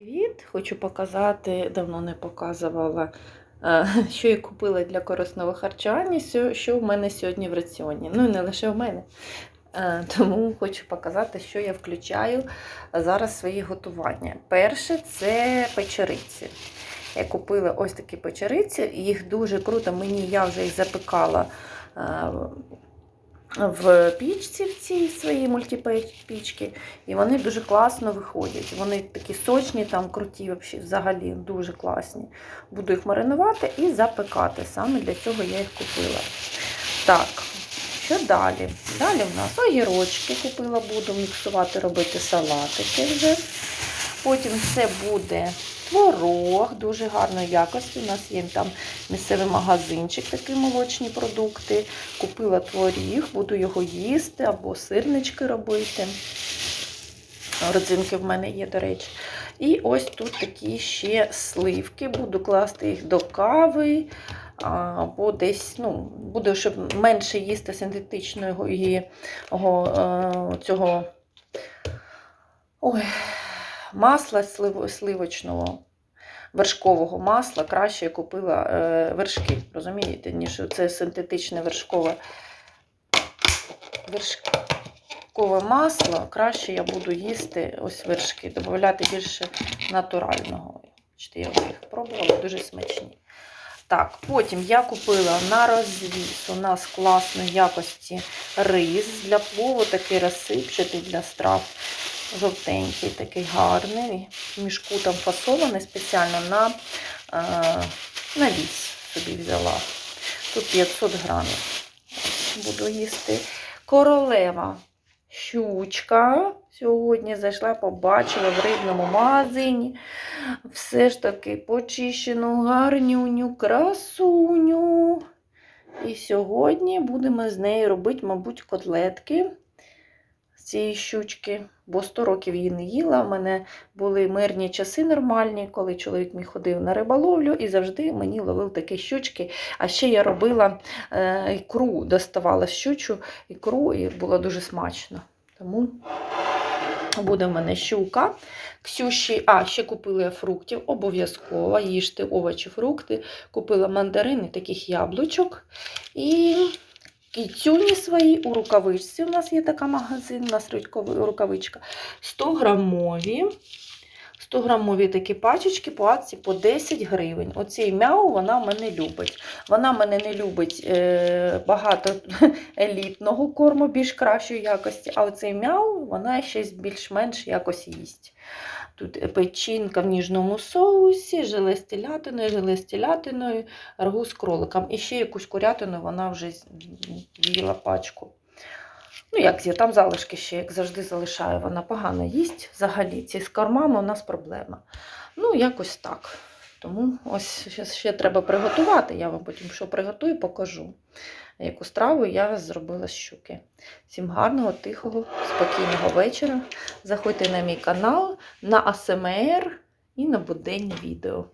Привіт! Хочу показати, давно не показувала, е, що я купила для корисного харчування, що- в мене сьогодні в раціоні. Ну і не лише в мене. Е, Тому хочу показати, що я включаю зараз в свої готування. Перше це печериці. Я купила ось такі печериці, їх дуже круто. Мені я вже їх запекала е, в пічці в цій своїй мультипічці, і вони дуже класно виходять. Вони такі сочні, там круті, взагалі дуже класні. Буду їх маринувати і запекати. Саме для цього я їх купила. Так, що далі? Далі в нас огірочки купила, буду міксувати, робити салатики вже. Потім це буде творог дуже гарної якості. У нас є там місцевий магазинчик, такий молочні продукти. Купила творіг, буду його їсти або сирнички робити. Родзинки в мене є, до речі. І ось тут такі ще сливки. Буду класти їх до кави. Або десь, ну, буду, щоб менше їсти синтетичного е, цього ой, масла сливочного. Вершкового масла краще я купила е, вершки, розумієте, ніж це синтетичне вершкове вершкове масло. Краще я буду їсти ось вершки, додати більше натурального. Бачите, Я їх пробувала, дуже смачні. Так, потім я купила на розвіс. У нас класної якості рис для плову, такий розсипчатий для страв. Жовтенький, такий гарний. Мішку там фасований спеціально на, е, на ліс собі взяла. Тут 500 грамів. Буду їсти. Королева щучка. Сьогодні зайшла, побачила в рибному магазині. Все ж таки почищену гарнюню, красуню. І сьогодні будемо з нею робити, мабуть, котлетки з цієї щучки, бо 100 років її не їла. У мене були мирні часи нормальні, коли чоловік мій ходив на риболовлю і завжди мені ловив такі щучки. А ще я робила е, ікру, доставала щучу ікру, і було дуже смачно. Тому буде в мене щука. Ксюші, а, ще купила я фруктів, обов'язково їжте овочі, фрукти. Купила мандарини, таких яблучок. І кіцюні свої у рукавичці. У нас є така магазин, у нас рукавичка. 100 грамові. 100 грамові такі пачечки по акці по 10 гривень. Оцей мяу вона мене любить. Вона мене не любить е, багато елітного корму, більш кращої якості, а оцей мяу вона ще більш-менш якось їсть. Тут печінка в ніжному соусі, желе з телятиною, желе з телятиною, аргу з кроликом. І ще якусь курятину вона вже їла пачку. Ну, як з'є, там залишки ще, як завжди, залишаю. Вона погано їсть взагалі. Ці з кормами у нас проблема. Ну, якось так. Тому ось ще, ще треба приготувати. Я вам потім що приготую, покажу, яку страву я зробила з щуки. Всім гарного, тихого, спокійного вечора. Заходьте на мій канал, на АСМР і на буденні відео.